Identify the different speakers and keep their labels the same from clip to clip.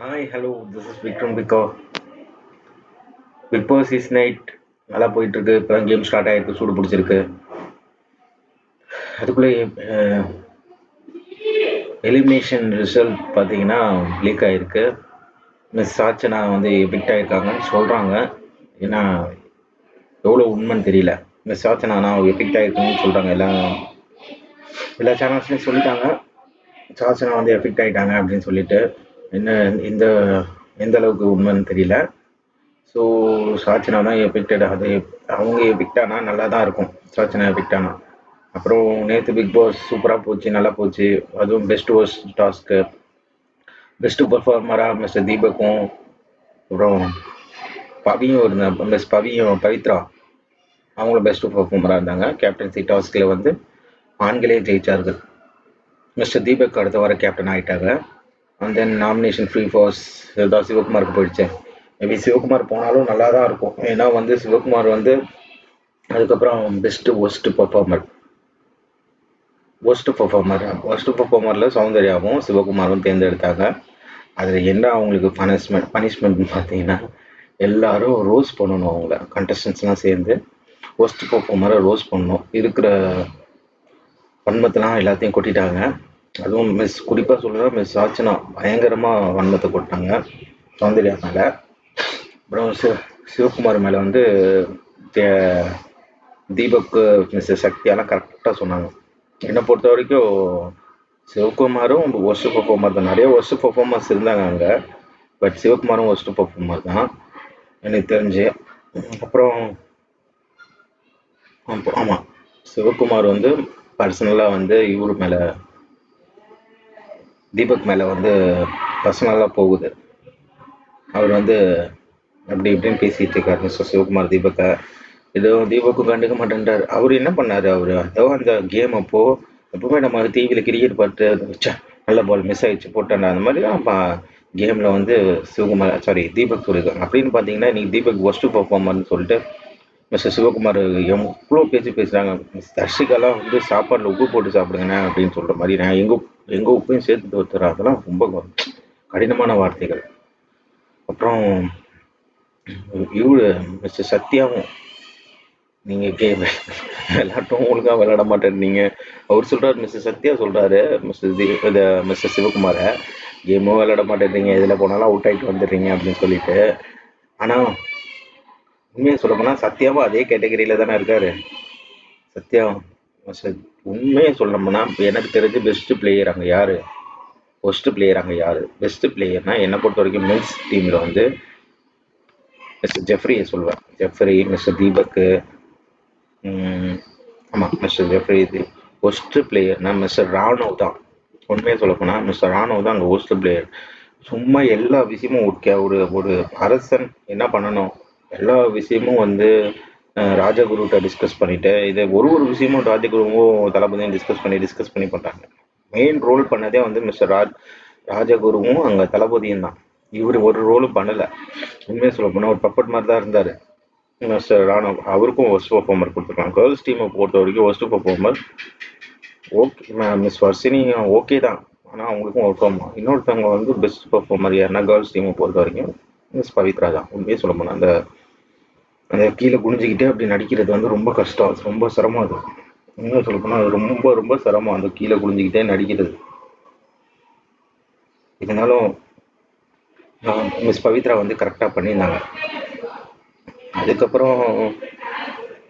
Speaker 1: Hi hello this is Vikram pico Bigg Boss is night நல்லா போயிட்டுருக்கு. இப்போ game start ஆகிருக்கு சூடு பிடிச்சிருக்கு. அதுக்குள்ளே எலிமினேஷன் ரிசல்ட் பார்த்தீங்கன்னா லீக் ஆகிருக்கு மிஸ் சாச்சனா வந்து எஃபெக்ட் ஆகிருக்காங்கன்னு சொல்கிறாங்க ஏன்னா எவ்வளோ உண்மைன்னு தெரியல. மிஸ் சாச்சனா நான் எபிக்ட் ஆகிருக்குன்னு சொல்கிறாங்க எல்லா எல்லா சேனல்ஸ்லையும் சொல்லிட்டாங்க. சாச்சனா வந்து எஃபெக்ட் ஆகிட்டாங்க அப்படின்னு சொல்லிட்டு. என்ன இந்த எந்த அளவுக்கு உண்மைன்னு தெரியல. ஸோ சாச்சனா தான் எஃபெக்டட் அது அவங்க எஃபெக்ட் ஆனால் நல்லா தான் இருக்கும். சாச்சனா எஃபெக்ட் ஆனால் அப்புறம் நேற்று பிக் பாஸ் சூப்பராக போச்சு நல்லா போச்சு. அதுவும் பெஸ்ட் ஒர்ஸ் டாஸ்க்கு பெஸ்ட்டு பர்ஃபார்மராக மிஸ்டர் தீபக்கும் அப்புறம் பவியும் இருந்தாங்க மிஸ் பவியும் பவித்ரா. அவங்களும் பெஸ்ட்டு பர்ஃபார்மராக இருந்தாங்க. கேப்டன்சி டாஸ்கில் வந்து ஆண்களே ஜெயிச்சார்கள். மிஸ்டர் தீபக் அடுத்த வாரம் கேப்டன் ஆகிட்டாங்க and then nomination free pass தான் சிவகுமாருக்கு போயிடுச்சு. மேபி சிவகுமார் போனாலும் நல்லா தான் இருக்கும். ஏன்னா வந்து சிவகுமார் வந்து அதுக்கப்புறம் best worst performer worst performer worst பர்ஃபார்மரில் சௌந்தர்யாவும் சிவகுமாரும் தேர்ந்தெடுத்தாங்க. அதில் என்ன அவங்களுக்கு பனிஷ்மெண்ட் பனிஷ்மெண்ட்னு பார்த்தீங்கன்னா எல்லாரும் ரோஸ் பண்ணணும் அவங்கள. கண்டஸ்டன்ஸ்லாம் சேர்ந்து ஒஸ்ட் பர்ஃபார்மரை ரோஸ் பண்ணணும். இருக்கிற வன்மத்தெல்லாம் எல்லாத்தையும் கொட்டிட்டாங்க. அதுவும் மிஸ் குறிப்பாக சொல்லணும்னா மிஸ் ஆச்சுனா பயங்கரமாக வன்மத்தை கொட்டாங்க சௌந்தர்யா மேலே. அப்புறம் சிவ சிவகுமார் மேலே வந்து தீபக் மிஸ் சக்தியெல்லாம் கரெக்டாக சொன்னாங்க. என்னை பொறுத்த வரைக்கும் சிவகுமாரும் ஒஸ்ட் பர்ஃபார்மர் தான். நிறைய ஒஸ்ட் பர்ஃபார்மர்ஸ் இருந்தாங்க அங்கே. பட் சிவகுமாரும் ஒஸ்ட் பர்ஃபார்மர் தான். எனக்கு தெரிஞ்சு. அப்புறம் ஆமாம் சிவகுமார் வந்து பர்சனலாக வந்து இவர் மேலே தீபக் மேலே வந்து பர்சனலாக போகுது. அவர் வந்து அப்படி இப்படின்னு பேசிகிட்டு இருக்காரு மிஸ்டர் சிவகுமார் தீபக்கை. ஏதோ தீபக்கும் கண்டுக்க மாட்டேன்றார். அவர் என்ன பண்ணார் அவர்? ஏதோ அந்த கேம் அப்போது எப்பவுமே நம்ம டிவியில் கிரிக்கெட் பார்த்து வச்சா நல்ல பால் மிஸ் ஆகிடுச்சு போட்டாண்டா அந்த மாதிரி தான் கேமில் வந்து சிவகுமார் சாரி தீபக் சொல்லியிருக்காங்க. அப்படின்னு பார்த்தீங்கன்னா இன்றைக்கி தீபக் ஒஸ்ட்டு பர்ஃபார்மர்னு சொல்லிட்டு மிஸ்டர் சிவகுமார் எவ்வளோ பேச்சு பேசுகிறாங்க மிஸ் தர்ஷிகாலாம் வந்து சாப்பாட்டில் உப்பு போட்டு சாப்பிடுங்கண்ணே அப்படின்னு சொல்கிற மாதிரி நான் எங்கள் எங்கள் உப்பையும் சேர்த்து ஒருத்தர் அதெல்லாம் ரொம்ப கடினமான வார்த்தைகள். அப்புறம் இவரு மிஸ்டர் சத்யாவும் நீங்கள் கே விளையாட்டும் ஒழுங்காக விளையாட மாட்டேன்னீங்க அவர் சொல்கிறார் மிஸ்டர் சத்யா சொல்கிறாரு மிஸ்டர் தி இதை மிஸ்டர் சிவகுமாரை கேமும் விளையாட மாட்டேன்றீங்க இதில் போனாலும் அவுட் ஆகிட்டு வந்துடுறீங்க அப்படின்னு சொல்லிட்டு. ஆனால் உண்மையை சொல்ல போனால் சத்யாவும் அதே கேட்டகரியில் தானே இருக்கார். சத்யா உண்மையை சொல்லணும்னா எனக்கு தெரிஞ்சு பெஸ்ட்டு பிளேயர் அங்கே யார்? ஃபஸ்ட்டு பிளேயர் அங்கே யார்? பெஸ்ட்டு பிளேயர்னால் என்னை பொறுத்த வரைக்கும் மில்ஸ் டீமில் வந்து மிஸ்டர் ஜெஃப்ரியை சொல்லுவேன். ஜெஃப்ரி மிஸ்டர் தீபக்கு ஆமாம் மிஸ்டர் ஜெஃப்ரி இது ஒஸ்ட்டு பிளேயர்னா மிஸ்டர் ராணுவ் தான். உண்மையை சொல்லப்போனால் மிஸ்டர் ராணுவ் தான் அங்கே ஒஸ்ட்டு பிளேயர் சும்மா எல்லா விஷயமும் ஓகே ஒரு ஒரு அரசன் என்ன பண்ணணும்? எல்லா விஷயமும் வந்து ராஜகுருட்ட டிஸ்கஸ் பண்ணிட்டு இதை ஒரு ஒரு விஷயமும் ராஜகுருவும் தளபதியும் டிஸ்கஸ் பண்ணி டிஸ்கஸ் பண்ணி பண்ணுறாங்க மெயின் ரோல் பண்ணதே வந்து மிஸ்டர் ராஜ் ராஜகுருவும் அங்கே தளபதியும் தான். இவர் ஒரு ரோலும் பண்ணலை. உண்மையாக சொல்ல போனால் ஒரு பப்பட் மாதிரி தான் இருந்தார். மிஸ்டர் ராணவ் அவருக்கும் ஒஸ்ட் பர்ஃபார்மர் கொடுத்துருக்காங்க. கேர்ள்ஸ் டீமை பொறுத்த வரைக்கும் worst performer okay miss Varshini okay தான். ஆனால் அவங்களுக்கும் ஒர்க் ஆகும் இன்னொருத்தவங்க வந்து பெஸ்ட் பர்ஃபார்மர் யாருன்னா கேர்ள்ஸ் டீமை பொறுத்த வரைக்கும் மிஸ் பவித்ரா தான். உண்மையே சொல்ல போனால் அந்த கீழே குனிஞ்சிக்கிட்டே அப்படி நடிக்கிறது வந்து ரொம்ப கஷ்டம். ரொம்ப சிரமம் அது. இன்னும் சொல்ல போனால் அது ரொம்ப ரொம்ப சிரமம் அந்த கீழே குனிஞ்சிக்கிட்டே நடிக்கிறது. இருந்தாலும் மிஸ் பவித்ரா வந்து கரெக்டாக பண்ணியிருந்தாங்க. அதுக்கப்புறம்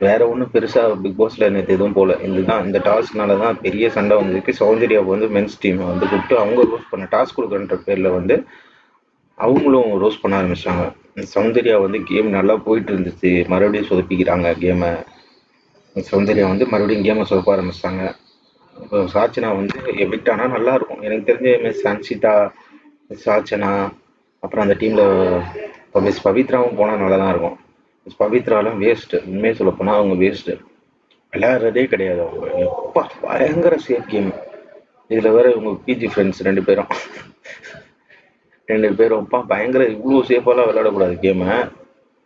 Speaker 1: வேற ஒன்றும் பெருசாக பிக் பாஸில் நேற்று எதுவும் போகல இதுதான் இந்த டாஸ்க்னால தான் பெரிய சண்டை வந்திருக்கு. சௌந்தர்யாவை வந்து மென்ஸ் டீமை வந்து கூப்பிட்டு அவங்க ரோஸ் பண்ண டாஸ்க் கொடுக்குறன்ற பேரில் வந்து அவங்களும் ரோஸ் பண்ண ஆரம்பிச்சிட்டாங்க. சௌந்தர்யா வந்து கேம் நல்லா போயிட்டு இருந்துச்சு மறுபடியும் சொதப்பிக்கிறாங்க கேமை சௌந்தர்யா வந்து மறுபடியும் கேமை சொதப்ப ஆரம்பிச்சிட்டாங்க. இப்போ சாச்சனா வந்து எவிக்ட் ஆனால் நல்லாயிருக்கும் எனக்கு தெரிஞ்ச மிஸ் சன்சிதா சாச்சனா அப்புறம் அந்த டீமில் இப்போ மிஸ் பவித்ராவும் போனால் நல்லா தான் இருக்கும். மிஸ் பவித்ராலாம் வேஸ்ட்டு உண்மையே சொல்ல போனால் அவங்க வேஸ்ட்டு விளையாடுறதே கிடையாது அவங்க. எப்பா பயங்கர சேஃப் கேம் இதில் வேறு இவங்க பிஜி ஃப்ரெண்ட்ஸ் ரெண்டு பேரும். ரெண்டு பேரும் அப்பா பயங்கர இவ்வளோ சேஃபாலாம் விளையாடக்கூடாது கேமை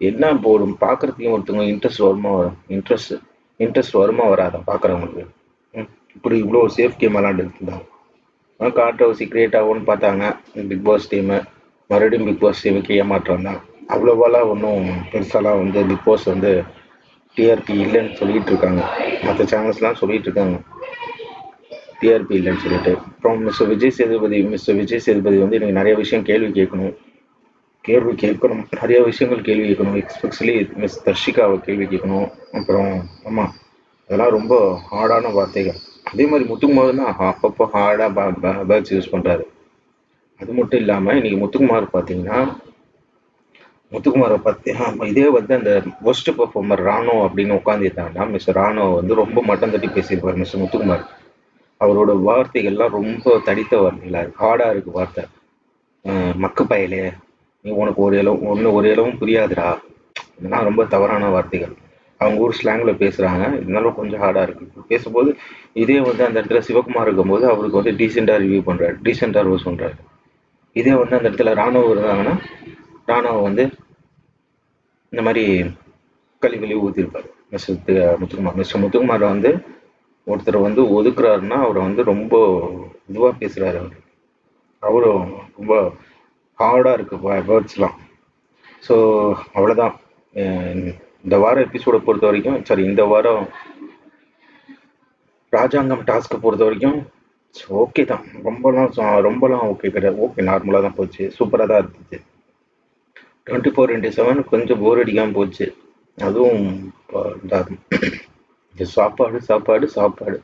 Speaker 1: என்ன போடும் பார்க்குறதுக்கு ஒருத்தவங்க இன்ட்ரெஸ்ட் வருமா வரும் இன்ட்ரெஸ்ட் இன்ட்ரெஸ்ட் வருமா வராதான் பார்க்குறவங்களுக்கு இப்படி இவ்வளோ சேஃப் கேம் விளாண்டுருந்தா கான்ட்ரவர்சி கிரியேட் ஆகும்னு பார்த்தாங்க பிக் பாஸ் டீமு மறுபடியும் பிக் பாஸ் இவருக்கு ஏமாற்றம் தான் அவ்வளோவாலாம் ஒன்றும் பெருசாலாம் வந்து பிக் பாஸ் வந்து டிஆர்பி இல்லைன்னு சொல்லிகிட்டு இருக்காங்க. மற்ற சேனல்ஸ்லாம் சொல்லிகிட்டு இருக்காங்க. டிஆர்பி இல்லைன்னு சொல்லிட்டு. அப்புறம் மிஸ்டர் விஜய் சேதுபதி மிஸ்டர் விஜய் சேதுபதி வந்து எனக்கு நிறைய விஷயம் கேள்வி கேட்கணும். கேள்வி கேட்கணும். நிறைய விஷயங்கள் கேள்வி கேட்கணும். எக்ஸ்பெஷலி மிஸ் தர்ஷிகாவை கேள்வி கேட்கணும். அப்புறம் ஆமாம் அதெல்லாம் ரொம்ப ஹார்டான வார்த்தைகள். அதே மாதிரி முத்துக்குமார்னா அப்பப்போ ஹார்டாக பேர்ட்ஸ் யூஸ் பண்ணுறாரு அது மட்டும் இல்லாமல் இன்றைக்கி முத்துக்குமார் பார்த்தீங்கன்னா முத்துக்குமாரை பற்றி இதே வந்து அந்த ஒஸ்ட் பர்ஃபார்மர் ராணோ அப்படின்னு உட்காந்துருந்தாங்கன்னா மிஸ் ராணோ வந்து ரொம்ப மட்டம் தட்டி பேசியிருப்பார் மிஸ் முத்துக்குமார் அவரோட வார்த்தைகள்லாம் ரொம்ப தடித்த வார்த்தைகளாக இருக்கு. ஹார்டாக இருக்குது வார்த்தை. அஹ் மக்கு பயலே. நீ உனக்கு ஒரு இளவும் ஒன்று ஒரு இளவும் புரியாதுடா. இதெல்லாம் ரொம்ப தவறான வார்த்தைகள். அவங்க ஊர் ஸ்லாங்கில் பேசுகிறாங்க இருந்தாலும் கொஞ்சம் ஹார்டாக இருக்குது பேசும்போது இதே வந்து அந்த இடத்துல சிவகுமார் இருக்கும்போது அவருக்கு வந்து டீசெண்டாக ரிவ்யூ பண்ணுறாரு டீசெண்டாக ரோஸ் பண்ணுறாரு இதே வந்து அந்த இடத்துல ராணுவம் இருந்தாங்கன்னா ராணுவம் வந்து இந்த மாதிரி கழி கழுவி ஊற்றிருப்பார் மிஸ்டர் முத்துக்குமார். மிஸ்டர் முத்துக்குமார் வந்து ஒருத்தர் வந்து ஒதுக்குறாருன்னா அவரை வந்து ரொம்ப இதுவாக பேசுகிறாரு அவர். அவரும் ரொம்ப ஹார்டாக இருக்கு வேர்ட்ஸ்லாம். ஸோ அவ்வளோதான் இந்த வாரம் எபிசோடை பொறுத்த வரைக்கும் சாரி இந்த வாரம் ராஜாங்கம் டாஸ்க்கை பொறுத்த வரைக்கும் ஓகே தான். ரொம்பலாம் ரொம்பலாம் ஓகே கிடையாது. ஓகே நார்மலாக தான் போச்சு. சூப்பராக தான் இருந்துச்சு டுவெண்ட்டி ஃபோர் டுவெண்ட்டி செவன் கொஞ்சம் போர் அடிக்காமல் போச்சு. அதுவும் இந்த சாப்பாடு சாப்பாடு சாப்பாடு.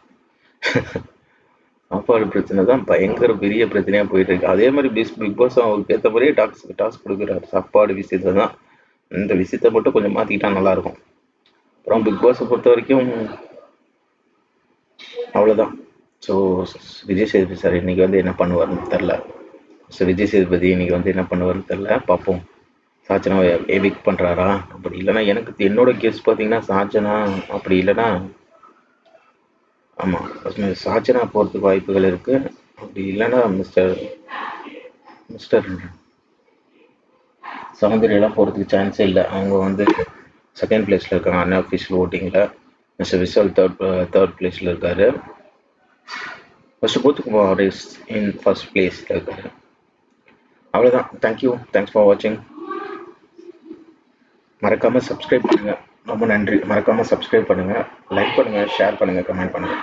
Speaker 1: சாப்பாடு பிரச்சனை தான் பயங்கர பெரிய பிரச்சனையாக போயிட்டு இருக்கு. அதே மாதிரி பிஸ் பிக் பாஸ் அவருக்கு ஏற்ற மாதிரியே டாக்ஸ் டாஸ்க் கொடுக்குறாரு. சாப்பாடு விஷயத்தை தான். இந்த விஷயத்தை மட்டும் கொஞ்சம் மாற்றிக்கிட்டா நல்லாயிருக்கும் அப்புறம் பிக் பாஸை பொறுத்த வரைக்கும் அவ்வளோதான் ஸோ விஜய் சேதுபதி சார் இன்னைக்கு வந்து என்ன பண்ணுவார்னு தெரில ஸோ விஜய் சேதுபதி இன்னைக்கு வந்து என்ன பண்ணுவார்னு தெரில பார்ப்போம். சாஜனா எவிக் பண்ணுறாரா அப்படி இல்லைன்னா எனக்கு என்னோட கேஸ் பார்த்தீங்கன்னா சாச்சனா அப்படி இல்லைன்னா ஆமாம் சாச்சனா போகிறதுக்கு வாய்ப்புகள் இருக்குது அப்படி இல்லைன்னா மிஸ்டர் மிஸ்டர் சௌந்தரியெல்லாம் போகிறதுக்கு சான்ஸே இல்லை. அவங்க வந்து செகண்ட் பிளேஸில் இருக்காங்க அன்அஃபிஷியல் ஓட்டிங்கில் மிஸ்டர் விஷால் தேர்ட் தேர்ட் பிளேஸில் இருக்கார். ஃபஸ்ட்டு போத்துக்குமார் இஸ் இன் ஃபர்ஸ்ட் பிளேஸில் இருக்காரு. அவ்வளோதான் தேங்க்யூ தேங்க்ஸ் ஃபார் வாட்சிங் மறக்காமல் சப்ஸ்கிரைப் பண்ணுங்கள் ரொம்ப நன்றி. மறக்காமல் சப்ஸ்கிரைப் பண்ணுங்கள் லைக் பண்ணுங்கள் ஷேர் பண்ணுங்கள் கமெண்ட் பண்ணுங்கள்